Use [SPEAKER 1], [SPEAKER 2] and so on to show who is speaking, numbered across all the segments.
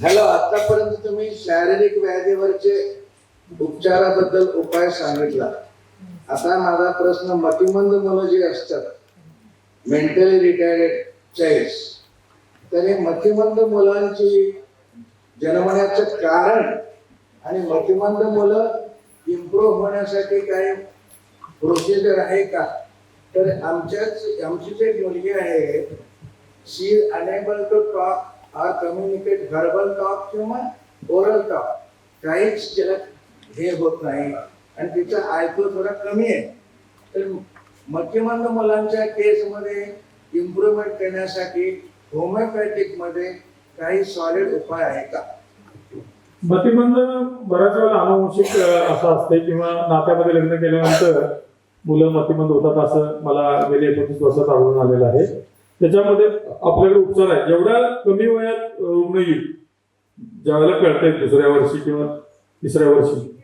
[SPEAKER 1] Hello आतापर्यंत तुम्ही शारीरिक व्याधीवरचे उपचाराबद्दल उपाय सांगितला. आता माझा प्रश्न मतिमंद मुलं जी असतात मेंटली रिटायर्ड चाईल्ड तर हे मतिमंद मुलांची जन्मण्याचं कारण आणि मतिमंद मुलं इम्प्रूव्ह होण्यासाठी काही प्रोसिजर आहे का? तर आमच्याच आमची जे मुलगी आहे she unable to talk or communicate verbal talk किंवा ओरल टॉक काहीच त्याला हे होत नाही. आणि तिचा आयक्यू थोडा कमी आहे. तर मध्यमंद मुलांच्या केसमध्ये इम्प्रूव्हमेंट करण्यासाठी होमिओपॅथिकमध्ये काही सॉलिड उपाय आहे का?
[SPEAKER 2] मतिमंद बऱ्याच वेळेला अनुवंशिक असं असते किंवा नात्यामध्ये लग्न केल्यानंतर मुलं मतिमंद होतात असं मला गेली एकोणतीस वर्षात आढळून आलेलं आहे. त्याच्यामध्ये आपल्याकडे उपचार आहे जेवढ्या कमी वयात रुग्ण येईल. ज्यावेळेला कळतंय दुसऱ्या वर्षी किंवा तिसऱ्या वर्षी.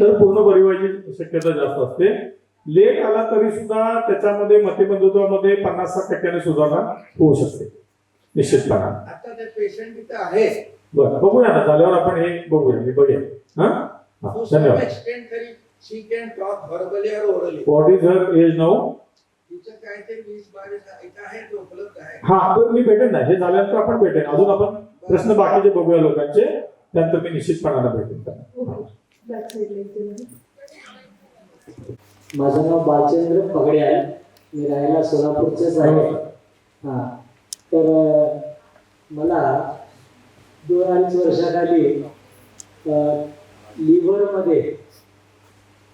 [SPEAKER 2] तर पूर्ण बरी शक्यता जास्त असते. लेट आला तरी सुद्धा त्याच्यामध्ये मतिमंदत्वामध्ये पन्नास साठ टक्क्याने सुधारणा होऊ शकते. निश्चितपणे.
[SPEAKER 1] आता ते पेशंट तिथं आहे
[SPEAKER 2] बरं बघूया ना झाल्यावर आपण हे बघूया. मी बघेन हा? हा, धन्यवाद.
[SPEAKER 1] तरी शी कॅन टॉक
[SPEAKER 2] हा पण मी भेटेन ना. हे झाल्यानंतर आपण भेटेन. अजून आपण प्रश्न बाकीचे बघूया लोकांचे त्यानंतर मी निश्चितपणाने भेटेन.
[SPEAKER 3] माझं नाव बालचंद्र पगडे आहे. मी राहायला सोलापूरचेच आहे. हां. तर अं, मला दोन अडीच वर्षाखाली लिव्हरमध्ये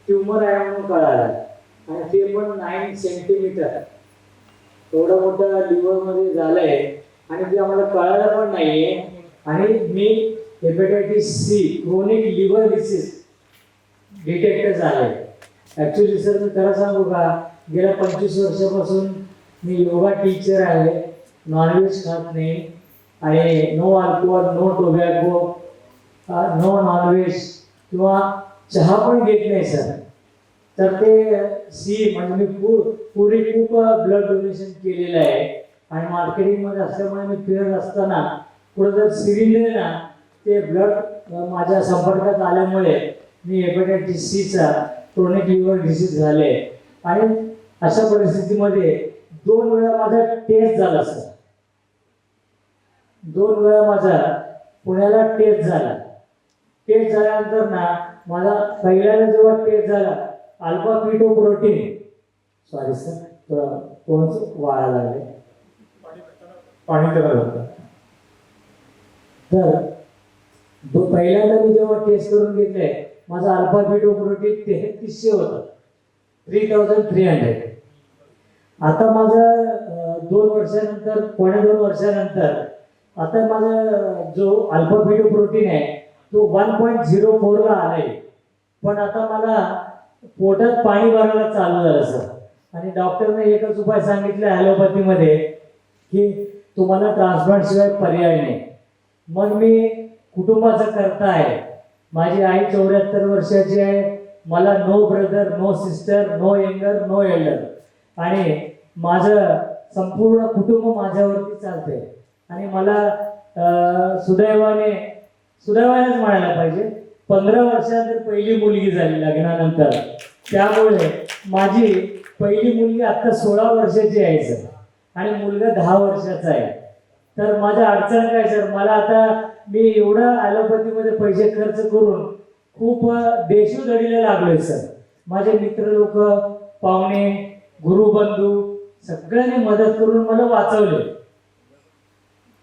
[SPEAKER 3] ट्युमर आहे म्हणून कळालं. आणि ते पण नाईन सेंटीमीटर एवढं मोठं लिव्हरमध्ये झालंय आणि ते आम्हाला कळालं पण नाहीये. आणि मी hepatitis C chronic liver disease detect झालंय. ऍक्च्युली सर मी खरं सांगू का? गेल्या पंचवीस वर्षापासून मी योगा टीचर आहे. नॉनव्हेज खात नाही. आणि no alcohol no tobacco no non veg किंवा चहा पण घेत नाही सर तर ते सी म्हणजे मी पू पुरी खूप ब्लड डोनेशन केलेलं आहे. आणि मार्केटिंगमध्ये असल्यामुळे मी फिरत असताना पुढे जर सिरिंजर ना ते ब्लड माझ्या संपर्कात आल्यामुळे मी हेपेटायटिस सीचा क्रोनिक लिव्हर डिसीज झाले. आणि अशा परिस्थितीमध्ये दोन वेळा माझा टेस्ट झाला सर दोन वेळा माझा पुण्याला टेस्ट झाला. टेस्ट झाल्यानंतर ना मला पहिल्यांदा जेव्हा टेस्ट झाला अल्फा पिटो प्रोटीन सॉरी सर थोडा वाळा लागले
[SPEAKER 2] पाणी जातं
[SPEAKER 3] तर पहिल्यांदा मी जेव्हा टेस्ट करून घेतले माझा अल्फा बिटो प्रोटीन तेहतीसशे होतं. थ्री थाउजंड थ्री हंड्रेड आता माझं दोन वर्षानंतर कोण्या दोन वर्षानंतर आता माझा जो अल्फा बिटो प्रोटीन आहे तो वन पॉईंट झिरो फोरला आलाय. पण आता मला पोटात पाणी भरायला चालू झालं सर. आणि डॉक्टरने एकच उपाय सांगितला ॲलोपॅथीमध्ये की तुम्हाला ट्रान्सप्लांट शिवाय पर्याय नाही. मग मी कुटुंबाचं करता आहे माझी आई चौऱ्याहत्तर वर्षाची आहे. मला no brother no sister no younger no elder आणि माझं संपूर्ण कुटुंब माझ्यावरती चालतंय. आणि मला सुदैवाने सुदैवानेच म्हणायला पाहिजे पंधरा वर्षानंतर पहिली मुलगी झाली लग्नानंतर. त्यामुळे माझी पहिली मुलगी आता सोळा वर्षाची आहे सर. आणि मुलगा दहा वर्षाचा आहे. तर माझ्या अडचण काय सर? मला आता मी एवढं ॲलोपॅथीमध्ये पैसे खर्च करून खूप देशोधडीला लागलोय सर. माझे मित्र लोक पाहुणे गुरुबंधू सगळ्यांनी मदत करून मला वाचवले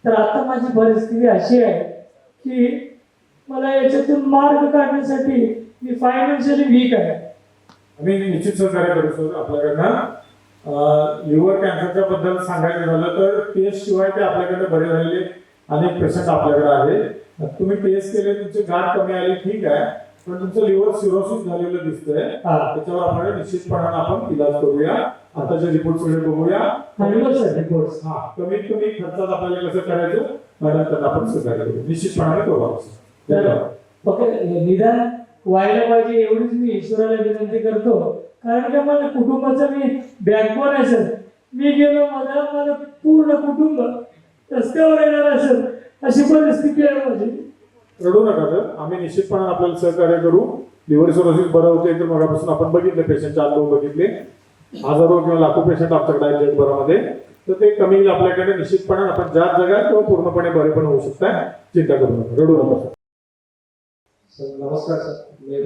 [SPEAKER 3] तर आता माझी परिस्थिती अशी आहे की मला याच्यातून मार्ग काढण्यासाठी मी फायनान्शियली वीक आहे.
[SPEAKER 2] आम्ही निश्चित सहकार्य करू सर आपल्याकडनं. लिव्हर कॅन्सरच्या बद्दल सांगायचं झालं तर टेस्ट शिवाय ते आपल्याकडे बरे झालेले अनेक पेशंट आपल्याकडे आहे तुम्ही टेस्ट केले तुमची गाठ कमी आली ठीक आहे. पण तुमचं लिव्हर सिरोसिस झालेलं दिसतंय. त्याच्यावर आपल्याला निश्चितपणाने आपण इलाज करूया. आताचे रिपोर्ट वगैरे बघूया. हा कमीत कमी खर्चात आपल्याला कसं करायचं? मॅडम त्यांना आपण सहकार्य करू. निश्चितपणाने करू आपण. तर
[SPEAKER 3] फक्त निदान व्हायला पाहिजे एवढीच मी ईश्वराला विनंती करतो. कारण का मला कुटुंबाचं मी बॅकबोन आहे सर मी गेलो मला मला पूर्ण कुटुंब रस्त्यावर येणार आहे सर अशी परिस्थिती आहे माझी.
[SPEAKER 2] रडू नका सर आम्ही निश्चितपणे आपल्याला सहकार्य करू. लिव्हर सिरोसिस बरं होते तर मगापासून आपण बघितले पेशंटच्या अनुभव बघितले. हजारो किंवा लाखो पेशंट आमच्याकडे आहेत जगभरामध्ये तर ते कमी आपल्याकडे निश्चितपणे आपण ज्या जगात किंवा पूर्णपणे बरे पण होऊ शकता चिंता करू नका. रडू नका सर
[SPEAKER 4] नमस्कार सर। मी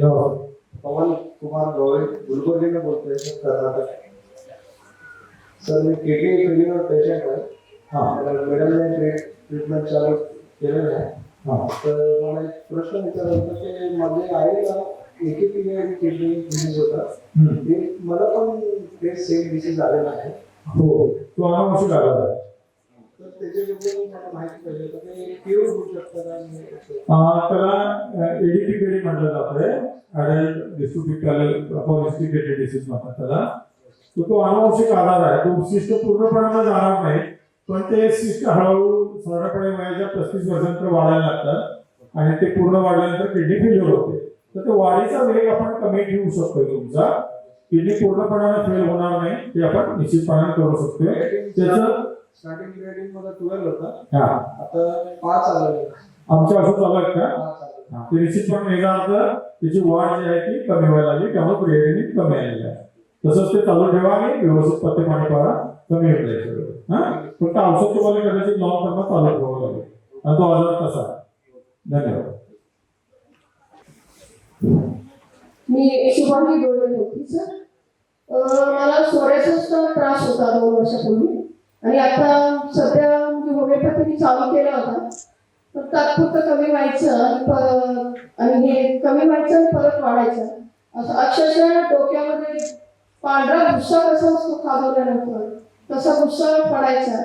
[SPEAKER 4] पवन कुमार गवळे गुलबर्गीने बोलतोय सर कर्नाटक। सर मी फेल्युअर पेशंट आहे
[SPEAKER 2] हाँ।
[SPEAKER 4] मिडल ट्रीटमेंट चालू केलेलं आहे
[SPEAKER 2] हाँ।
[SPEAKER 4] तर मला एक प्रश्न विचारायचा होता की माझे एकेपीने किडनी डिसीज होता मला पण ते सेम डिसीज आलेला आहे
[SPEAKER 2] हो। तो आहे त्याला एडीपी पेडी म्हटलं जातंय. ऍडल्ट डिस्ट्रिब्युटेड डिसीज म्हणतात त्याला. तो अनुवंशिक आधार आहे. तो शिष्ट पूर्णपणे जाणार नाही. पण ते शिष्ट हळूहळू साधारणपणे वयाच्या पस्तीस वर्षानंतर वाढायला लागतात. आणि ते पूर्ण वाढल्यानंतर किडनी फेल्युअर होते. तर तो वाढीचा वेग आपण कमी ठेवू शकतोय तुमचा. किडनी पूर्णपणाने फेल होणार नाही. ते आपण निश्चितपणे करू शकतोय. त्याचं
[SPEAKER 4] स्टार्टिंग रेटिंग मला ट्वेल्व होता.
[SPEAKER 2] हा.
[SPEAKER 4] आता पाच
[SPEAKER 2] आमच्या औषध चालू आहेत का
[SPEAKER 4] पाच
[SPEAKER 2] हा, ते निश्चितपणे वेगळा अर्थ त्याची वाढ जी आहे ती कमी व्हायला लागली त्यामुळे क्रिएटिनिन कमी आलेलं आहे. तसंच ते चालू ठेवा आणि व्यवस्थित पत्ते पाणी करा. कमी होत जाईल. सगळं. हा? फक्त औषध तुम्हाला कदाचित लॉंग टर्म चालू ठेवावं लागेल. आणि तो आजार कसा आहे? धन्यवाद.
[SPEAKER 5] मी शुभांगी डोळे होती सर अं, मला सोऱ्याचाच त्रास होता दोन वर्षापूर्वी. आणि आता सध्या म्हणजे होमिओपॅथीने चालू केला होता. पण तात्पुरतं कमी व्हायचं आणि हे कमी व्हायचं आणि परत वाढायचं. असं अक्षरशः डोक्यामध्ये पांढरा भुस्सा कसा असतो खाजवल्यानंतर तसा भुस्सा पडायचा.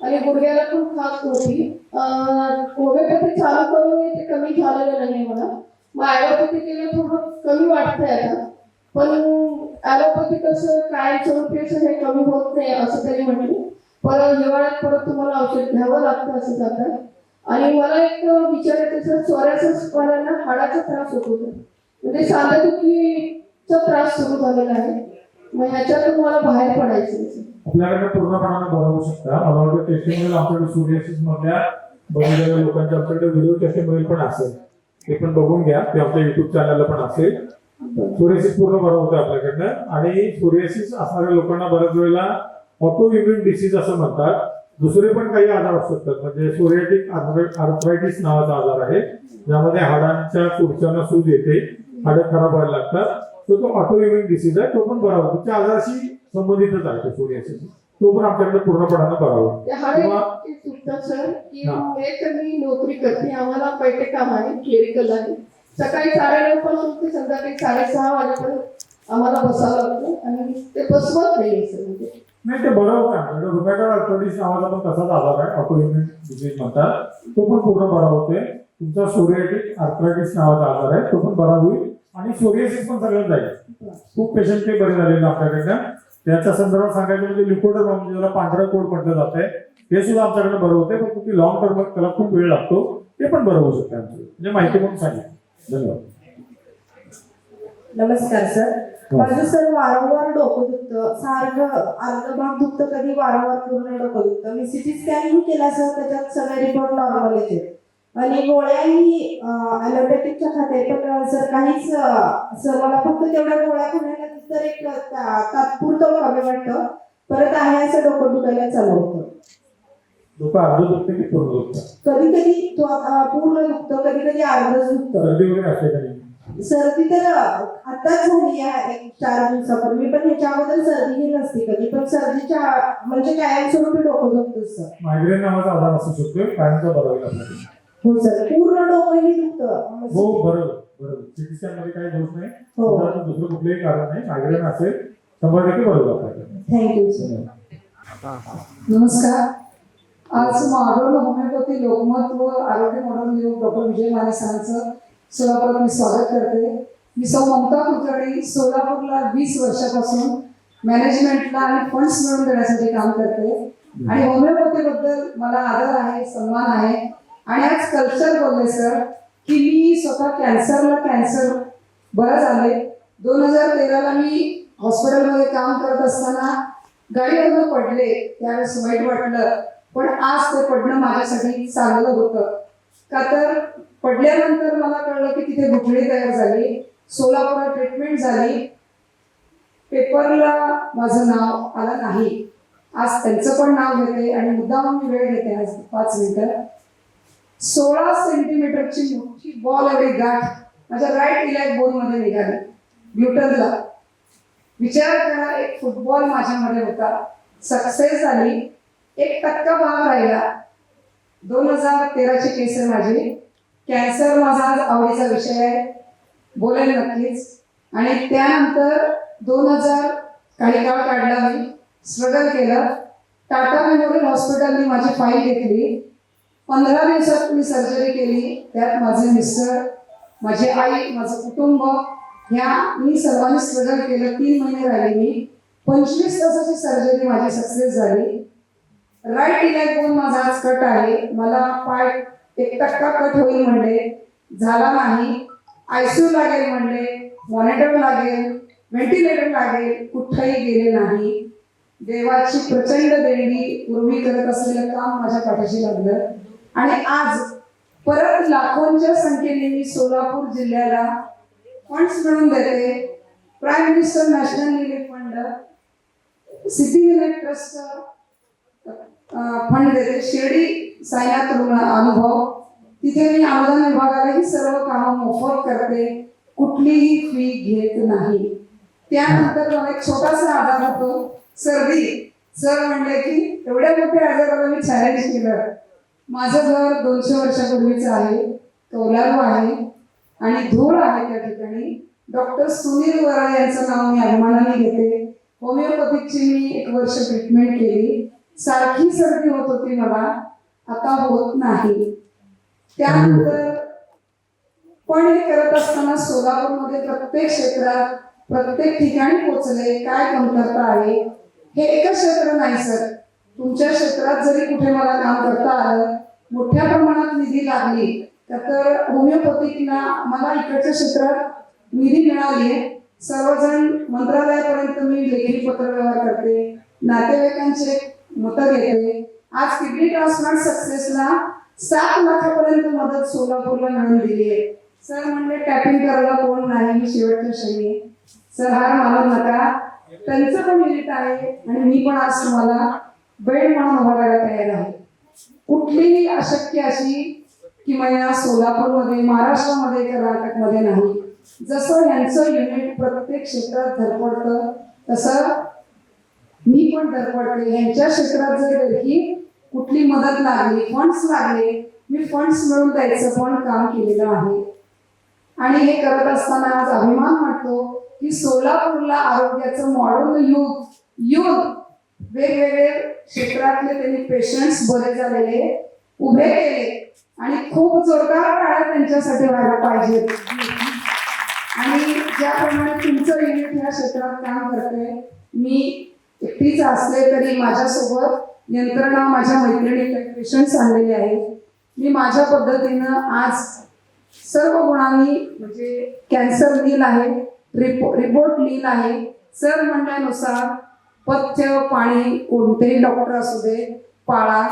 [SPEAKER 5] आणि गुडघ्याला पण खास होती होमिओपॅथी चालू करून ते कमी झालेलं नाही मला मग ॲलोपॅथी केलं थोडं कमी वाटतंय आता. पण ॲलोपॅथी कसं काय स्वरूपी असं हे कमी होत नाही असं तरी म्हटलं परत हिवाळ्यात परत तुम्हाला औषध घ्यावं लागतं असं जातं आणि मला एक विचारायचं सर चोऱ्याचाच मला ना हाडाचा त्रास होत होता म्हणजे सांधेदुखीचा त्रास सुरू झालेला आहे. मग ह्याच्यातून मला बाहेर पडायचं.
[SPEAKER 2] आपल्याकडे पूर्णपणाने होऊ शकता. मला वाटतं टेस्टिंग आमच्याकडे सूर्यसिस मधल्या बघितलेल्या लोकांच्या आमच्याकडे व्हिडिओ टेस्टिंग पण असेल. ते पण बघून घ्या. ते आपल्या युट्यूब चॅनलला पण असेल. सोरियासिस पूर्ण बरं होतं आपल्याकडनं. आणि सोरियासिस असणाऱ्या लोकांना बऱ्याच वेळेला ऑटो इम्युन डिसीज असं म्हणतात. दुसरे पण काही आजार असू शकतात. म्हणजे सोरियाटिक आर्थरायटिस नावाचा आजार आहे. ज्यामध्ये हाडांच्या खुर्च्यांना सूज येते. हाडं खराब व्हायला लागतात. तर तो ऑटो इम्युन डिसीज आहे. तो पण बरा होतो. त्या आजाराशी संबंधितच आहे तो सोरियासिस तो पण आमच्याकडे पूर्णपणानं बरा होतो. किंवा-
[SPEAKER 5] नोकरी करते आम्हाला पैठे काम आहे. क्लेरिकल आहे. सकाळी साडेनऊ पासून ते संध्याकाळी साडेसहा वाजेपर्यंत आम्हाला बसावं लागतं. आणि ते बसवत नाही सर म्हणजे.
[SPEAKER 2] नाही ते बरोबर आहे रुपयाकडे रुमॅटॉइड नावाचा पण तसाच आजार आहे ऑटो डिझीज म्हणतात. तो पण पूर्ण बरा होतोय तुमचा सोरियाटिक आर्थरायटिस नावाचा आजार आहे तो पण बरा होईल. आणि सोरियासिस पण सगळ्यात जाईल. खूप पेशंट ते बरे झालेले आपल्याकडनं. त्याच्या संदर्भात सांगायचं म्हणजे लिकोडर म्हणजे ज्याला पांढरा कोड म्हटलं जातंय. हे सुद्धा आमच्याकडे बरं होते पण तुम्ही लॉंग टर्म त्याला खूप वेळ लागतो. ते पण बरं होऊ शकते आमचं. म्हणजे माहिती म्हणून सांगितलं. धन्यवाद.
[SPEAKER 6] नमस्कार सर माझं सर वारंवार डोकं दुखतं. सारखं अर्ध भाग दुखतं कधी वारंवार पूर्ण डोकं दुखतं. मी सिटी स्कॅनिंग केला सर त्याच्यात सगळे रिपोर्ट नॉर्मल येते. आणि गोळ्याही ॲलोपॅथिकच्या खाते पण सर काहीच सर मला फक्त तेवढ्या गोळ्या खाण्याला तर एक तात्पुरतं कमी वाटतं. परत आहे असं डोकं दुखायला चालू होतं.
[SPEAKER 2] लोक अर्ध दुखते की पूर्ण दुखतं?
[SPEAKER 6] कधी कधी पूर्ण दुखतं कधी कधी अर्धच दुखतं.
[SPEAKER 2] सर्दी वगैरे असते का नाही?
[SPEAKER 6] सर्दी तर आताच झाली आहे एक चार दिवसापूर्वी. पण ह्याच्या अगोदर सर्दी ही नसती कधी पण सर्दीच्या म्हणजे कायमस्वरूपी डोकं दुखतं सर
[SPEAKER 2] मायग्रेन नावाचा आजार असू शकतो कायमचा बरा होईल आपल्याकडे
[SPEAKER 6] हो सर पूर्ण डोकंही दुखतं.
[SPEAKER 2] हो बरोबर बरोबर. सिटी स्कॅनमध्ये काही दोष नाही.
[SPEAKER 6] हो.
[SPEAKER 2] दुसरं कुठलंही कारण नाही. मायग्रेन असेल शंभर टक्के बरोबर
[SPEAKER 6] थँक्यू सर
[SPEAKER 7] नमस्कार. आज मॉडर्न होमिओपॅथी लोकमत व आरोग्य मॉडर्न योग डॉक्टर विजय माने सरांचं सोलापूरला मी स्वागत करते. मी सौ ममता कुलकर्णी सोलापूरला वीस वर्षापासून मॅनेजमेंटला आणि फंड्स मिळवून देण्यासाठी काम करते. आणि होमिओपॅथीबद्दल मला आदर आहे सन्मान आहे. आणि आज कल्चर बोलले सर की मी स्वतः कॅन्सरला कॅन्सर बरं झाले. दोन हजार तेराला मी हॉस्पिटलमध्ये काम करत असताना गाडीवरनं पडले. त्यावेळेस वाईट वाटलं. पण आज ते पडणं माझ्यासाठी चांगलं होतं. का तर पडल्यानंतर मला कळलं की तिथे गुठळी तयार झाली सोलापुरात ट्रीटमेंट झाली. पेपरला माझं नाव आलं नाही. आज त्यांचं पण नाव घेते आणि मुद्दाम मी वेळ घेते आज पाच मिनिटं. सोळा सेंटीमीटरची मोठी बॉल आणि गाठ माझ्या राईट इलॅक बोनमध्ये निघाली. ग्लुटनला विचार करा एक फुटबॉल माझ्यामध्ये होता. सक्सेस झाली. एक टक्का भाग राहिला. दोन हजार तेराची केस आहे माझी. कॅन्सर माझा आज आवडीचा विषय आहे. बोलेल नक्कीच. आणि त्यानंतर दोन हजार काही काळ काढला मी स्ट्रगल केलं. टाटा मेमोरियल हॉस्पिटलने माझी फाईल घेतली. पंधरा दिवसात मी सर्जरी केली. त्यात माझे मिस्टर माझी आई माझं कुटुंब ह्या मी सर्वांनी स्ट्रगल केलं. तीन महिने राहिले मी. पंचवीस तासाची सर्जरी माझी सक्सेस झाली. राईट इलॅक माझा आज कट आहे. मला पाय एक टक्का कट होईल म्हणले झाला नाही आयसीयू लागेल म्हणले मॉनिटर लागेल व्हेंटिलेटर लागेल कुठंही गेले नाही. देवाची प्रचंड देणगी पूर्वी करत असलेलं काम माझ्या पाठीशी लागलं. आणि आज परत लाखोंच्या संख्येने मी सोलापूर जिल्ह्याला फंड्स मिळून देते. Prime minister national relief fund city unit trust fund देते. शिर्डी साईनाथ रुग्ण अनुभव. तिथे मी अनुदान विभागालाही सर्व कामं मोफत करते. कुठलीही फी घेत नाही. त्यानंतर मला एक छोटासा आजार होतो. सर्दी. सर म्हणले की एवढ्या मोठ्या आजाराला मी चॅलेंज केलं. माझं घर दोनशे वर्षापूर्वीचं आहे. कौलारू आहे. आणि धूळ आहे त्या ठिकाणी. डॉक्टर सुनील वरा यांचं नाव मी अभिमानाने घेते. होमिओपॅथिकची मी एक वर्ष ट्रीटमेंट केली. सारखी सर्दी होत होती मला आता होत नाही. त्यानंतर पण हे करत असताना सोलापूरमध्ये प्रत्येक क्षेत्रात प्रत्येक ठिकाणी पोचले. काय कमतरता आहे? हे एकच क्षेत्र नाही सर. तुमच्या क्षेत्रात जरी कुठे मला काम करता आलं मोठ्या प्रमाणात निधी लागली तर होमिओपॅथिकला मला इकडच्या क्षेत्रात निधी मिळाली आहे सर्वजण मंत्रालयापर्यंत मी लेखी पत्र व्यवहार करते. नातेवाईकांचे मतं घेते. आज किडनी ट्रान्सप्लांट सक्सेसला सात लाखापर्यंत मदत सोलापूरला मिळून दिली आहे. सर म्हणजे टॅपिंग करायला कोण नाही मी शेवटच्या क्षणी. सर हार मानू नका. त्यांचं पण युनिट आहे आणि मी पण आज तुम्हाला बेड म्हणून उभा राहायला तयार आहे. कुठलीही अशक्य अशी किमया सोलापूरमध्ये महाराष्ट्रामध्ये कर्नाटकमध्ये नाही. जसं यांचं युनिट प्रत्येक क्षेत्रात धडपडतं तसं मी पण दरपडले यांच्या क्षेत्रात जर की कुठली मदत लागली फंड्स लागले मी फंड्स मिळून द्यायचं पण काम केलेलं आहे. आणि हे करत असताना आज अभिमान वाटतो की सोलापूरला आरोग्याचं मॉडर्न युथ युथ वेगवेगळे क्षेत्रातले त्यांनी पेशंट्स बरे झालेले उभे केले. आणि खूप जोरदार टाळ्या त्यांच्यासाठी व्हायला पाहिजेत. आणि ज्याप्रमाणे तुमचं युनिट ह्या क्षेत्रात काम करते मी एकटीच असले तरी माझ्यासोबत यंत्रणा माझ्या मैत्रिणी पेशंट्स आणलेले आहेत मी माझ्या पद्धतीनं आज सर्व गुणांनी म्हणजे कॅन्सर नील आहे रिपो रिपोर्ट नील आहे. सर म्हणण्यानुसार पथ्य पाणी कोणतेही डॉक्टर असू दे पाळा.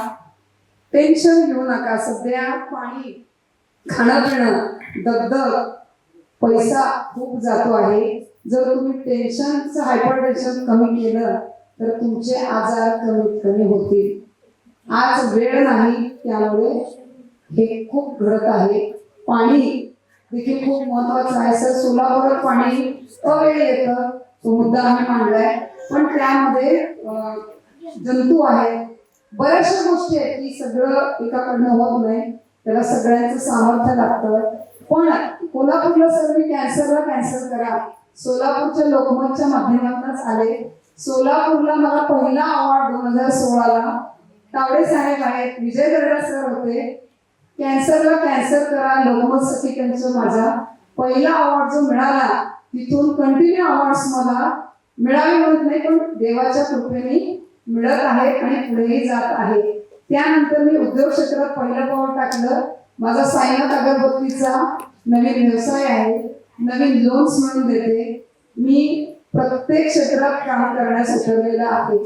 [SPEAKER 7] टेन्शन घेऊ नका. सध्या पाणी खाणं पिणं दगदग पैसा खूप जातो आहे. जर तुम्ही टेन्शनचं हायपर टेन्शन कमी केलं तर तुमचे आजार कमीत कमी होतील. आज वेळ नाही त्यामुळे हे खूप घडत आहे. पाणी देखील खूप महत्वाचं आहे. सर सोलापुरात पाणी अवेळ येतं तो मुद्दा आम्ही मांडलाय. पण त्यामध्ये जंतू आहेत बऱ्याचशा गोष्टी आहेत. की सगळं एकाकडनं होत नाही. त्याला सगळ्यांचं सामर्थ्य लागतं. पण कोल्हापूरला सर मी कॅन्सरला कॅन्सर करा. सोलापूरच्या लोकमतच्या माध्यमातूनच आले. सोलापूरला मला पहिला अवॉर्ड दोन हजार सोळाला तावडे साहेब आहेत. विजय दर्डा सर होते. कॅन्सरला कॅन्सर करा लोकमत सखीकरणचं माझा. पहिला अवॉर्ड जो मिळाला तिथून कंटिन्यू अवॉर्ड्स मला मिळावे म्हणत नाही पण देवाच्या कृपेने मिळत आहे आणि पुढेही जात आहे. त्यानंतर मी उद्योग क्षेत्रात पहिलं पाऊल टाकलं. माझा साईनाथ अगरबत्तीचा नवीन व्यवसाय आहे. नवीन लोन्स म्हणून देते. मी प्रत्येक क्षेत्रात काम करण्यास उतरलेला आहे.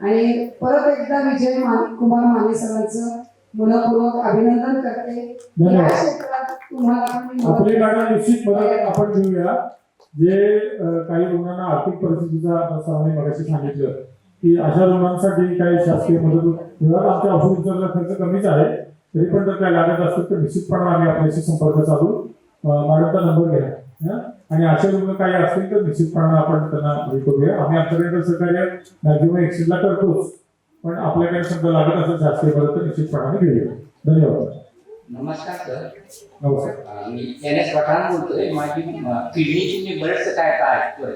[SPEAKER 7] आणि परत एकदा विजय मा- कुमार माने सरांचं मनपूर्वक अभिनंदन करते. या
[SPEAKER 2] धन्यवाद.
[SPEAKER 7] क्षेत्रात तुम्हाला
[SPEAKER 2] निश्चित आपण घेऊया. जे काही रुग्णांना आर्थिक परिस्थितीचा सरांनी मगाशी सांगितलं की अशा रुग्णांसाठी काही शासकीय मदत मुळात आमच्या औषध उपचाराला खर्च कमीच आहे तरी पण जर काय लागत असतील तर निश्चितपणे आम्ही आपल्याशी संपर्क साधू. मॅडमचा नंबर घ्या? आणि अशा रुग्ण काही असतील तर निश्चितपणे आपण त्यांना हे करूया. आम्ही आमच्याकडे सहकार्य मॅक्झिमम एक्सचेंजला करतोच. पण आपल्याकडे समजा लागत असेल शासकीय मदत तर निश्चितपणे घेऊया. धन्यवाद.
[SPEAKER 8] नमस्कार सर.
[SPEAKER 2] नमस्कार.
[SPEAKER 8] मी एन एस पठाण बोलतोय. माझी किडनीची मी बरेचसं काय काय ऐकतोय.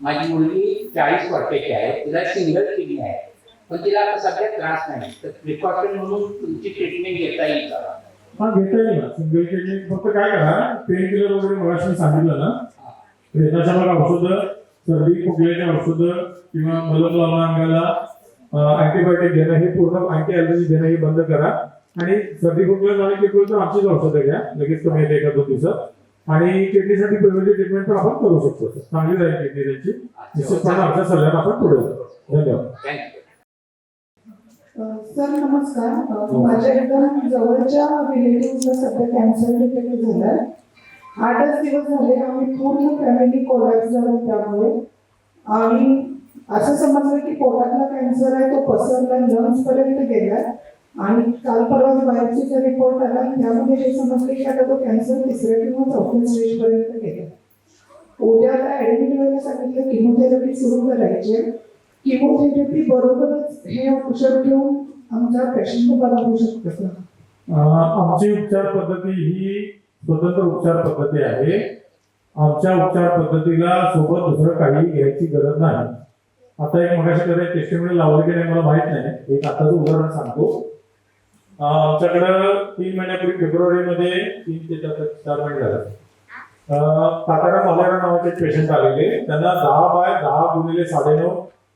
[SPEAKER 8] माझी मुलगी चाळीस वर्षाची आहे. तिला सिंगल किडनी आहे. पण तिला आता सध्या त्रास नाही. तर प्रिकॉशन म्हणून तुमची ट्रीटमेंट घेता येईल का?
[SPEAKER 2] हा घेता येईल ना. सिंगल फक्त काय करा पेन किलर वगैरे मगाशी सांगितलं ना. त्याच्या मग औषधं? सर्दी खोकल्याची औषधं किंवा मलम लावणं अंगाला अँटीबायोटिक घेणं हे पूर्ण अँटी ॲलर्जी घेणं हे बंद करा. आणि सर्दी खोकला झाली की तर आमचीच औषधं घ्या. लगेच कमी येते एका दोन दिवसात. आणि किडनीसाठी प्रिव्हेंटिव्ह ट्रीटमेंट पण आपण करू शकतो. चांगली राहील किडनी त्यांची. निश्चितपणे आमच्या सल्ल्यानं आपण पुढे जाऊ. धन्यवाद.
[SPEAKER 8] थँक्यू
[SPEAKER 7] सर नमस्कार. माझ्या एकदम जवळच्या रिलेटिव्हला सध्या कॅन्सर डिटेक्ट झालाय. आठच दिवस झाले आम्ही पूर्ण फॅमिली कोलॅप्स झाला त्यामुळे. आणि असं समजलं की पोटातला कॅन्सर आहे तो पसरला लंग्स पर्यंत गेलाय. आणि काल परवा बायोप्सीचा रिपोर्ट आला त्यामध्ये हे समजले की आता तो कॅन्सर तिसऱ्या किंवा चौथ्या स्टेज पर्यंत गेला उद्या आता ऍडमिट व्हायला सांगितलं किमोथेरपी सुरू करायची किमोथेरपी बरोबरच हे औषध घेऊन आमचा पेशंट बरा होऊ शकतो सर
[SPEAKER 2] आमची उपचार पद्धती ही स्वतंत्र उपचार पद्धती आहे. आमच्या उपचार पद्धतीला सोबत दुसरं काही घ्यायची गरज नाही. आता एक मगाशी कधी टेस्टिमोनी लावलं की नाही मला माहीत नाही. एक आताचं उदाहरण सांगतो. अं, आमच्याकडं तीन महिन्यापूर्वी फेब्रुवारीमध्ये तीन ते चार महिने झाले. तातारा मालेरा नावाचे पेशंट आलेले. त्यांना दहा बाय दहा गुणिले साडेनऊ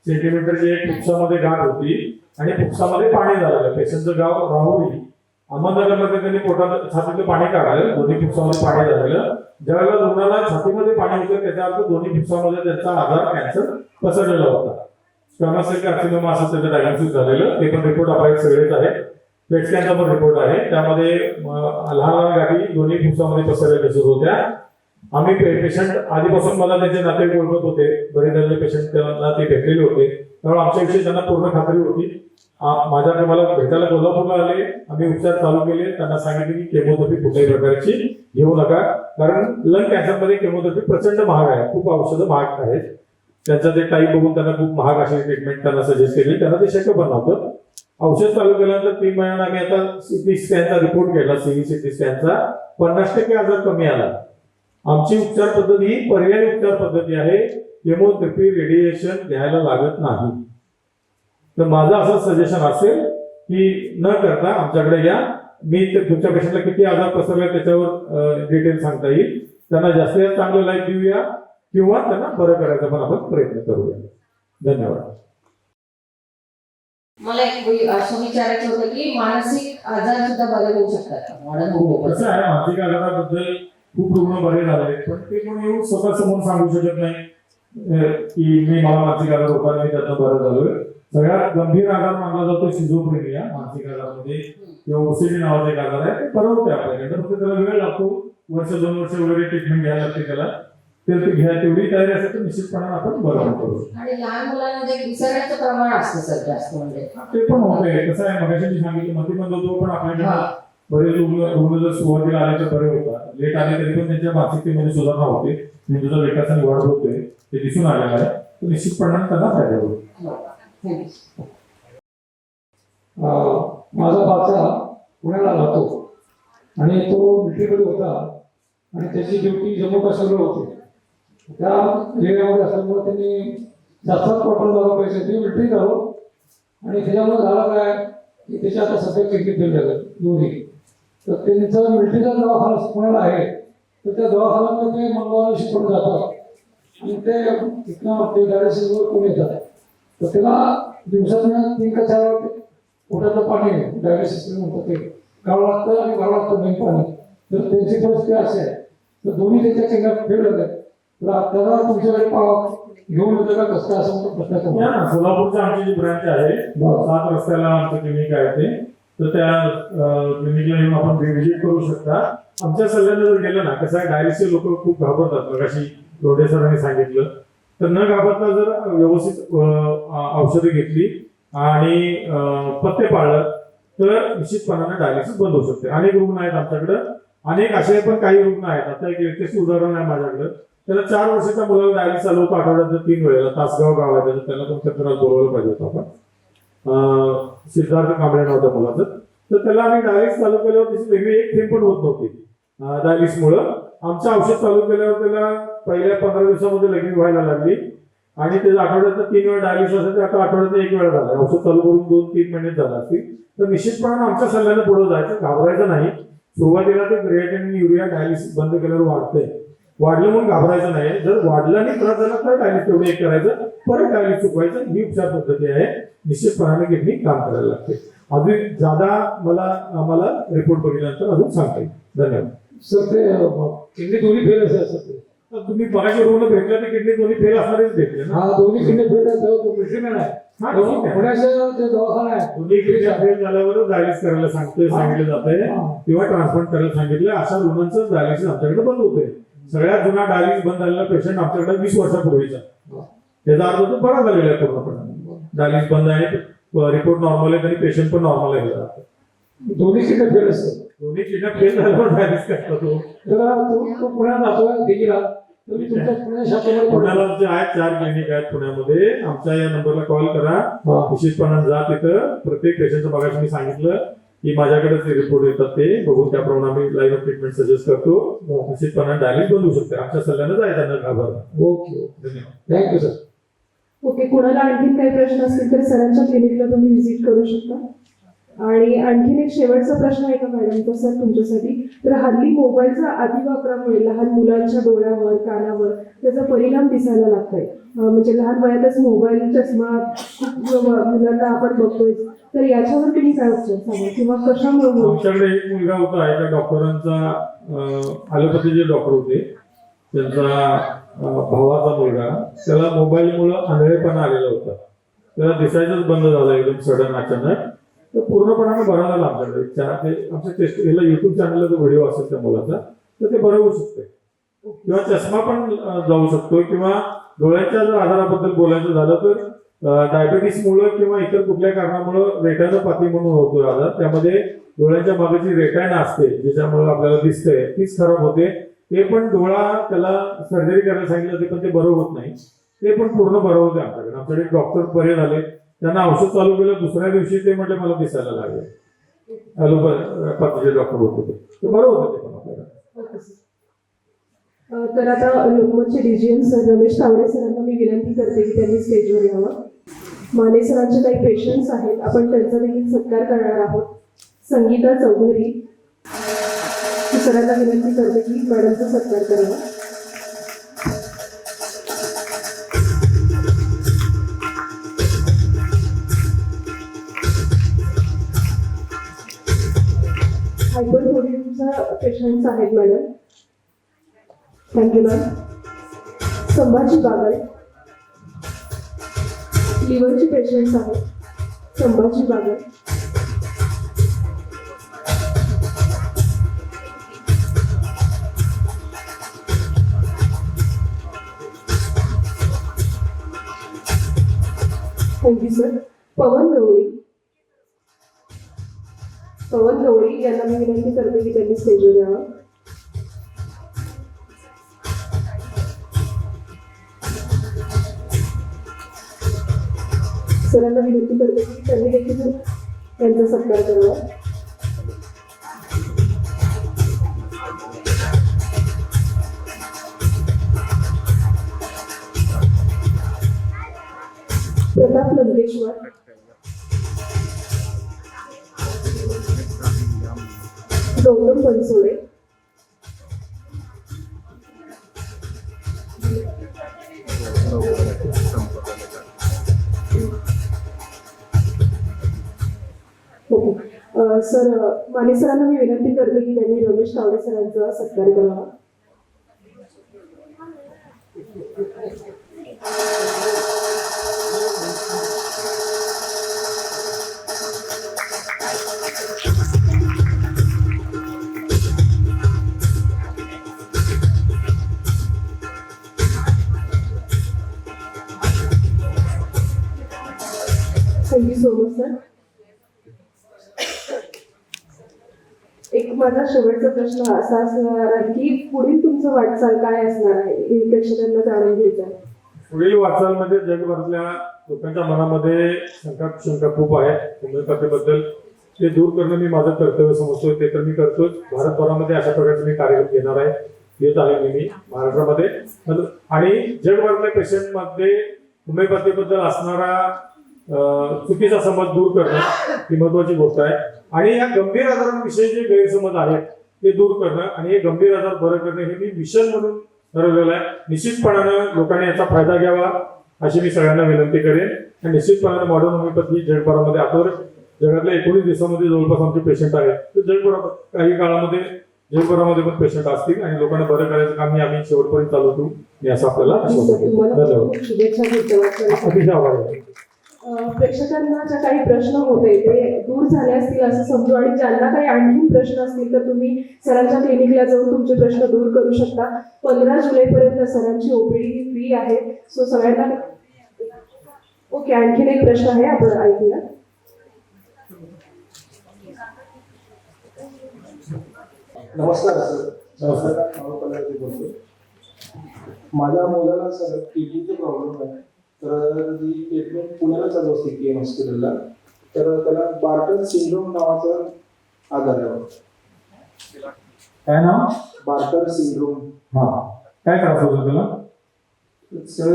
[SPEAKER 2] सेंटीमीटरची एक उपसामध्ये गाठ होती आणि उपसामध्ये पाणी झालेलं. पेशंटचं गाव राहुरी. अहमदनगरमध्ये त्यांनी पोटात छातीतलं पाणी काढलं दोन्ही फुफ्सामध्ये पाणी झालेलं. ज्यावेळेला रुग्णाला छातीमध्ये पाणी होतं त्याच्या अर्थ दोन्ही फुफ्सामध्ये त्यांचा आजार कॅन्सर पसरलेला होता. स्टॉमॅसेल कार्सिनोमा असं त्याचं डायग्नोसिस झालेलं. ते पण रिपोर्ट आपल्या सगळेच आहे पेट स्कॅनचा पण रिपोर्ट आहे. त्यामध्ये लहान लहान गाठी दोन्ही फुफ्सामध्ये पसरलेल्या दिसत होत्या. आम्ही पेशंट आधीपासून मला त्यांचे नातेवाईक ओळखत होते. बरे झालेले पेशंट त्यांना ते भेटलेले होते. त्यामुळे आमच्याविषयी त्यांना पूर्ण खात्री होती. माझ्याकडे मला भेटायला कोल्हापूरला आले. आम्ही उपचार चालू केले. त्यांना सांगितले की केमोथेरपी कुठल्याही प्रकारची घेऊ नका. कारण लंग कॅन्सरमध्ये केमोथेरपी प्रचंड महाग आहे. खूप औषधं महाग आहेत. त्यांचा ते टाईप बघून त्यांना खूप महाग अशी ट्रीटमेंट त्यांना सजेस्ट केली. त्यांना ते शक्य पण नव्हतं. औषध चालू केल्यानंतर तीन महिन्यांना आम्ही आता सिटी स्कॅनचा रिपोर्ट केला. सीव्ही सिटी स्कॅनचा पन्नास टक्के आजार कमी आला. आमची उपचार पद्धती ही पर्यायी उपचार पद्धती आहे. केमोथेरपी रेडिएशन घ्यायला लागत नाही. तर माझं असं सजेशन असेल की न करता आमच्याकडे या. मी तुमच्या पेशंटला किती आजार पसरले त्याच्यावर डिटेल सांगता येईल. त्यांना जास्तीत जास्त चांगलं लाईफ देऊया किंवा त्यांना बरं करायचा पण आपण प्रयत्न करूया. धन्यवाद.
[SPEAKER 9] मला एक असं विचारायचं होतं की मानसिक आजार सुद्धा बरे होऊ शकतात. मॉडर्न
[SPEAKER 2] कसं आहे मानसिक आजाराबद्दल खूप रुग्ण बरे झाले पण ते कोणी येऊन स्वतः समोर सांगू शकत नाही की मी मला मानसिक आजार होता मी त्यातनं बरं झालोय. सगळ्यात गंभीर आजार मानला जातो शिझोफ्रेनिया मानसिक आजारामध्ये. किंवा ओसीडी नावाचा एक आजार आहे ते बरं होते आपल्याकडे फक्त त्याला वेळ लागतो वर्ष दोन वर्ष वगैरे ट्रीटमेंट घ्यायला लागते त्याला. तर ते घ्या तेवढी तयारी असेल तर निश्चितपणे आपण बरं करू.
[SPEAKER 9] आणि लहान मुलांमध्ये विसरण्याचं प्रमाण असतं सर जास्त म्हणजे.
[SPEAKER 2] ते पण होते कसं आहे मगाशी मी सांगितलं मतिमंद होतो पण आपल्याकडे. बरेच रुग्ण रुग्ण जर सुरुवातीला आले तर बरे होतात लेट आले तरी पण त्यांच्या मानसिकतेमध्ये सुधारणा होते. म्हणजे मेंदूचा विकासाने वाढ होते ते दिसून आलेलं आहे. तर निश्चितपणाने त्यांना फायदा होतो
[SPEAKER 10] माझा बाचा पुण्याला राहतो. आणि तो मिलिटरीमध्ये होता. आणि त्याची ड्युटी जम्मू काश्मीरला होती. त्या एरियामध्ये असल्यामुळे त्यांनी जास्त क्वार्टर झाला पाहिजे ते मिलिटरी झालो आणि त्याच्यामुळे झालं काय की त्याच्या आता सध्या किडनी फेल झालं दोन्ही. तर त्यांचा मिलिटरीचा दवाखाना पुण्याला आहे तर त्या दवाखान्यामध्ये ते मंगळवारी शिकवून जातात. आणि ते तिथनं ते डायलिसिसवर कोण येतात. तर त्याला दिवसातून तीन का चार पोटातलं पाणी डायलिसिस म्हणतात ते. गावं लागतं आणि गावं लागतं नाही पाणी. तर त्यांची परिस्थिती अशी आहे. तर दोन्ही त्याच्या फेल झाले तर आपल्याला तुमच्याकडे पाव घेऊन येतं का? कसं काय असं प्रश्न
[SPEAKER 2] सोलापूरची आमची जी ब्रांच आहे. सात रस्त्याला आमचं क्लिनिक आहे ते. तर त्या क्लिनिकला येऊन आपण व्हिजिट करू शकता. आमच्या सल्ल्यानं जर गेलं ना कसं आहे डायलिसिस लोक खूप घाबरतात मगाशी रोडे सरांनी सांगितलं. तर न घाबरता जर व्यवस्थित औषधं घेतली आणि पत्ते पाळलं तर निश्चितपणाने डायलिसिस बंद होऊ शकते. अनेक रुग्ण आहेत आमच्याकडं. अनेक असे पण काही रुग्ण आहेत. आता एक व्यक्तीचं उदाहरण आहे माझ्याकडं. त्याला चार वर्षाच्या मुलाला डायलिसिस चालू होतं आठवड्यात तीन वेळेला. तासगाव गाव आहे त्याला तुमच्या घरात बोलवलं पाहिजे होतं आपण. सिद्धार्थ कांबळे होता मुलाचं. तर त्याला आम्ही डायलिस चालू केल्यावर त्याची वेगळी एक थेंब पण होत नव्हती. डायलिस मुळे आमचं औषध चालू केल्यावर त्याला पहिल्या पंधरा दिवसामध्ये लगेच व्हायला लागली. आणि त्याच्या आठवड्यात तीन वेळा डायलिस असेल तर आता आठवड्यात एक वेळा झाला. औषध चालू करून दोन तीन महिने झाला असतील. तर निश्चितपणे आमच्या सल्ल्याने पुढे जायचं. घाबरायचं नाही. सुरुवातीला ते क्रिएटिन आणि युरिया डायलिसिस बंद केल्यावर वाढतंय. वाढलं म्हणून घाबरायचं नाही. जर वाढलं आणि त्रास झाला तर डायलिस तेवढं एक करायचं परत डायलिस चुकवायचं ही उपचार पद्धती आहे. निश्चितपणाने किडनी काम करायला लागते. अजून जादा मला आम्हाला रिपोर्ट बघितल्यानंतर अजून सांगता येईल. धन्यवाद.
[SPEAKER 10] सर ते किडनी दोन्ही फेल असे असतात.
[SPEAKER 2] तर तुम्ही बघायचे रुग्ण भेटले तर किडनी दोन्ही फेल असणारेच भेटले ना?
[SPEAKER 10] हा दोन्ही किडनी फेल आहे आहे.
[SPEAKER 2] हा, आहे.
[SPEAKER 10] आहे.
[SPEAKER 2] दोन्ही किडनी फेल डायलिस करायला सांगते सांगितलं जातंय.
[SPEAKER 10] हा.
[SPEAKER 2] किंवा ट्रान्सप्लांट करायला सांगितलं अशा रुग्णांचं डायलिसिस आमच्याकडे बंद होते सगळ्यात जुना डायलिसिस बंद झालेला पेशंट आमच्याकडे वीस वर्षापूर्वीचा. त्याचा अर्थ तो बरा झालेला आहे पूर्णपणे. डायलिसिस बंद आहे रिपोर्ट नॉर्मल आहे आणि पेशंट पण नॉर्मल आहे.
[SPEAKER 10] दोन्ही फेल
[SPEAKER 2] दोन्ही किडनी फेल झाल्यावर करतो तो.
[SPEAKER 10] पुण्यात दिल्लीला.
[SPEAKER 2] पुण्याला आमचे आहेत चार क्लिनिक आहेत पुण्यामध्ये. आमच्या या नंबरला कॉल करा. निश्चितपणाने जा तिथं. प्रत्येक पेशंटचं बघायचं मी सांगितलं. की माझ्याकडेच रिपोर्ट येतात ते बघून त्याप्रमाणे आम्ही लाईव्ह ट्रीटमेंट सजेस्ट करतो. निश्चितपणाने डायलिस बंद होऊ शकते. आमच्या सल्ल्यानं जायचं न घाबरता
[SPEAKER 10] ओके ओके.
[SPEAKER 2] धन्यवाद.
[SPEAKER 10] थँक्यू सर
[SPEAKER 9] ओके कोणाला आणखीन काही प्रश्न असतील तर सरांच्या क्लिनिकला तुम्ही व्हिजिट करू शकता. आणि आणखीन एक शेवटचा प्रश्न आहे का मॅडमचा सर तुमच्यासाठी. तर हल्ली मोबाईलचा अतिवापरामुळे लहान मुलांच्या डोळ्यावर कानावर त्याचा परिणाम दिसायला लागतोय. म्हणजे लहान वयातच मोबाईल चष्मा मुलांना आपण बघतोय. तर याच्यावर तुम्ही काय उपचार सांगा किंवा कशामुळे
[SPEAKER 2] आमच्याकडे एक मुलगा होता एका डॉक्टरांचा ॲलोपॅथीचे डॉक्टर होते त्यांचा भावाचा मुलगा. त्याला मोबाईलमुळं आंधळेपणा आलेला होता. त्याला दिसायचंच बंद झालं एकदम सडन अचानक. तर पूर्णपणाने भरायला लागतात आमच्याकडे चार ते आमच्या टेस्ट याला युट्यूब चॅनलला जो व्हिडिओ असेल त्या मुलाचा तर ते बरं होऊ शकते. किंवा चष्मा पण जाऊ शकतो. किंवा डोळ्याच्या जर आजाराबद्दल बोलायचं झालं तर डायबेटीसमुळे किंवा इतर कुठल्या कारणामुळं रेटायनोपॅथी म्हणून होतो आजार. त्यामध्ये डोळ्याच्या मागे जी रेटायना असते ज्याच्यामुळे आपल्याला दिसतंय. तीच खराब होते. ते पण डोळा त्याला सर्जरी करायला सांगितलं ते पण ते बरं होत नाही. ते पण पूर्ण बरं होते आमच्याकडे. आमच्याकडे डॉक्टर बरे झाले. त्यांना औषध चालू केलं दुसऱ्या दिवशी ते म्हटले मला दिसायला लागले. ॲलोपॅथीचे डॉक्टर होते ते. बरोबर बरं होतं ते पण
[SPEAKER 9] तर आता लोकमतचे डीजीएम सर रमेश तावडे सरांना मी विनंती करते की त्यांनी स्टेजवर यावं. माने सरांचे काही पेशंट्स आहेत आपण त्यांचा देखील सत्कार करणार आहोत. संगीता चौधरी सरांना विनंती करते की मॅडमचा सत्कार करावा. हायपरथोरियमचा पेशंट्स आहेत madam thank you ma'am Sambhaji Bagal. लिव्हरचे patients आहेत. Sambhaji Bagal. Thank you sir Pawan Gawali Pawan Gawali यांना मी विनंती करते की त्यांनी स्टेजवर यावं सरांना विनंती करते की त्यांनी देखील त्यांचा सत्कार करावा. प्रताप लंकेश्वर गौतम बनसोडे हो. सर माने सरांना मी विनंती करते की त्यांनी रमेश तावडे सरांचा सत्कार करावा. Thank you so much sir. एक माझा शेवटचा प्रश्न असा असणार आहे की पुढील तुमचं वाटचाल काय असणार आहे? हे प्रेक्षकांना जाणून घ्यायचं आहे.
[SPEAKER 2] पुढील वाटचालमध्ये म्हणजे जगभरातल्या लोकांच्या मनामध्ये शंका शंका खूप आहे. होमिओपॅथीबद्दल ते दूर करणं मी माझं कर्तव्य समजतोय ते तर मी करतोच. भारतभरामध्ये अशा प्रकारचे मी कार्यक्रम घेणार आहे. येत आहे मी महाराष्ट्रामध्ये. आणि जगभरातल्या पेशंटमध्ये होमिओपॅथीबद्दल असणारा चुकीचा समज दूर करणं ही महत्वाची गोष्ट आहे. आणि या गंभीर आजारांविषयी जे गैरसमज आहेत ते दूर करणं आणि हे गंभीर आजार बरं करणं हे मी मिशन म्हणून ठरवलेलं आहे. निश्चितपणानं लोकांनी याचा फायदा घ्यावा अशी मी सगळ्यांना विनंती करेन. आणि निश्चितपणानं मॉडर्न होमिओपॅथी जगभरामध्ये आता जगातल्या एकोणीस देशामध्ये जवळपास आमचे पेशंट आहेत. तर जगभरात काही काळामध्ये जगभरामध्ये पण पेशंट असतील आणि लोकांना बरं करायचं काम मी आम्ही शेवटपर्यंत चालू ठेवू मी असं आपल्याला धन्यवाद. अतिशय
[SPEAKER 9] अं, प्रेक्षकांना ज्या काही प्रश्न होते ते दूर झाले असतील असं समजू आणि ज्यांना काही आणखी प्रश्न असतील तर तुम्ही सरांच्या क्लिनिकला जाऊन तुमचे प्रश्न दूर करू शकता. पंधरा जुलैपर्यंत सरांची ओपीडी फ्री आहे. सो सगळ्यांना ओके आणखीन एक प्रश्न आहे आपण ऐकूया.
[SPEAKER 4] नमस्कार सर. नमस्कार. माझ्या मुलाला सर किडनीचे प्रॉब्लेम आहे. तर ती ट्रीटमेंट पुण्याला चालू असते के एम हॉस्पिटलला तर त्याला बार्टन सिंड्रोम नावाचा आजार आहे
[SPEAKER 2] काय नाव?
[SPEAKER 4] बार्टर सिंड्रोम
[SPEAKER 2] हा. काय त्रास होतो त्याला?
[SPEAKER 4] सर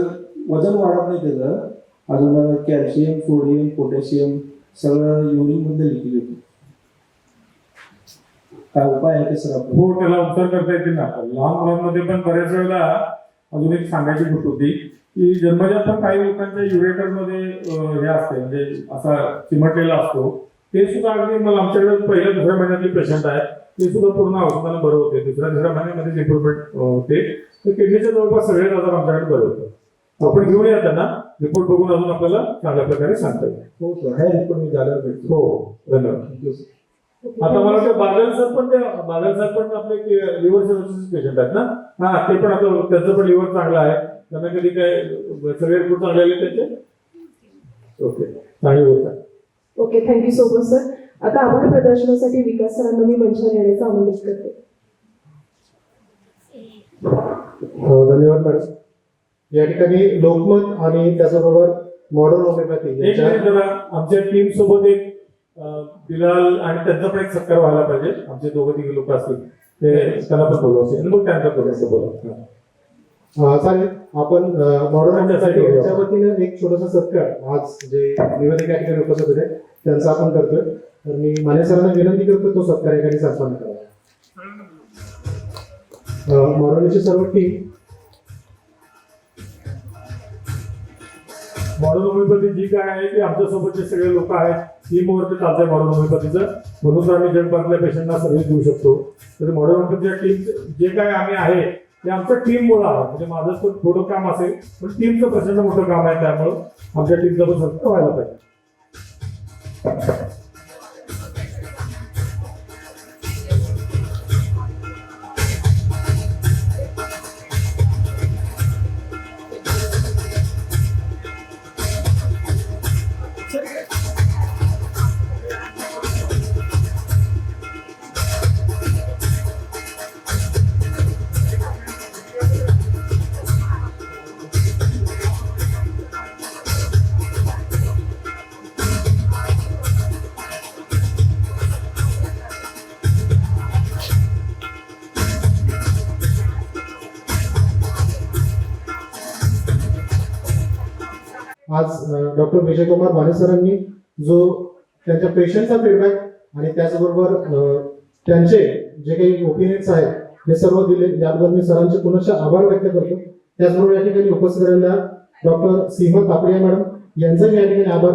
[SPEAKER 4] वजन वाढत नाही त्याचं. अजून कॅल्शियम सोडियम पोटॅशियम सगळं युरिनमध्ये लिखित होतं. काय उपाय आहे का सर
[SPEAKER 2] हो त्याला उपचार करता येतील ना. लहान मुलांमध्ये पण बऱ्याच वेळेला अजून एक सांगायची गोष्ट होती. की जन्मजात काही लोकांच्या युरेटरमध्ये हे असते म्हणजे असा चिमटलेला असतो. ते सुद्धा अगदी मला आमच्याकडे पहिल्या दुसऱ्या महिन्यातले पेशंट आहेत. ते सुद्धा पूर्ण औषधाने बरं होते. दुसऱ्या तिसऱ्या महिन्यामध्ये इम्प्रुव्हमेंट होते. तर किडनीचे जवळपास सगळे आजार आमच्याकडे बरं होतं. आपण घेऊन या त्यांना. रिपोर्ट बघून अजून आपल्याला चांगल्या प्रकारे सांगता येईल.
[SPEAKER 4] हो सर रिपोर्ट मी झाल्यावर भेटतो.
[SPEAKER 2] हो धन्यवाद. आता मला वाटतं बादल सर पण ते बादल सर पण आपले लिव्हर सर्व्हिसेस पेशंट आहेत ना? हा ते पण आता त्यांचं पण लिव्हर चांगलं आहे. त्यांना कधी काय सगळे रिपोर्ट चांगले आले त्यांचे? ओके चांगली गोष्ट
[SPEAKER 9] okay thank you so much sir आता आपण प्रदर्शनासाठी विकास सरांना मी मंचावर येण्याचं आमंत्रित करते.
[SPEAKER 11] हो, धन्यवाद मॅडम या ठिकाणी लोकमत आणि त्याचबरोबर मॉडर्न होमिओपॅथी
[SPEAKER 2] आमच्या टीम सोबत एक बिलाल आणि त्यांचा पण एक सत्कार व्हायला पाहिजे. आमचे दोघं तिघे लोक असतील. ते त्यांना पण बोलू असेल. मग त्यांचा बोला
[SPEAKER 11] चालेल आपण मॉडर्न होमिओपॅथी
[SPEAKER 2] करूया.
[SPEAKER 11] यांच्या वतीनं एक छोटासा सत्कार आज जे निवेदक या ठिकाणी उपस्थित होते त्यांचा आपण करतोय. तर मी माने सरांना विनंती करतो तो सत्कार या ठिकाणी संपन्न करावा मॉडर्नची सर्व टीम
[SPEAKER 2] मॉडर्न होमिओपॅथी जी काय आहे ती आमच्या जे सगळे लोक आहेत. टीमवरती चालतंय मॉडर्न होमिओपॅथीचं म्हणून आम्ही जगभरातल्या पेशंटना सर्व्हिस देऊ शकतो. तर मॉडर्न होमिओपॅथीच्या टीम जे काय आम्ही आहे ते आमचं टीममुळे आहे म्हणजे माझं पण थोडं काम असेल पण टीमचं प्रचंड मोठं काम आहे त्यामुळं आमच्या टीमचं पण सत्य व्हायला पाहिजे.
[SPEAKER 11] डॉक्टर विजयकुमार माने सरांनी जो त्यांच्या पेशंटचा फीडबॅक आणि त्याचबरोबर त्यांचे जे काही ओपिनियन्स आहेत हे सर्व दिले. याबद्दल मी सरांचे पुनश्च आभार व्यक्त करतो. त्याचबरोबर या ठिकाणी उपस्थित राहिलेल्या डॉक्टर सीमा तापडिया मॅडम यांचा मी या ठिकाणी आभार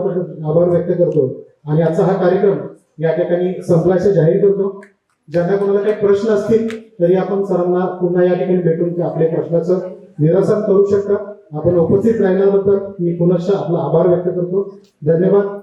[SPEAKER 11] आभार व्यक्त करतो. आणि आजचा हा कार्यक्रम या ठिकाणी संपल्याचे जाहीर करतो. ज्यांना कोणाला काही प्रश्न असतील तरी आपण सरांना पुन्हा या ठिकाणी भेटून ते आपल्या प्रश्नाचं निरसन करू शकता. आपण उपस्थित राहिल्याबद्दल मी पुनश्च आपला आभार व्यक्त करतो. धन्यवाद.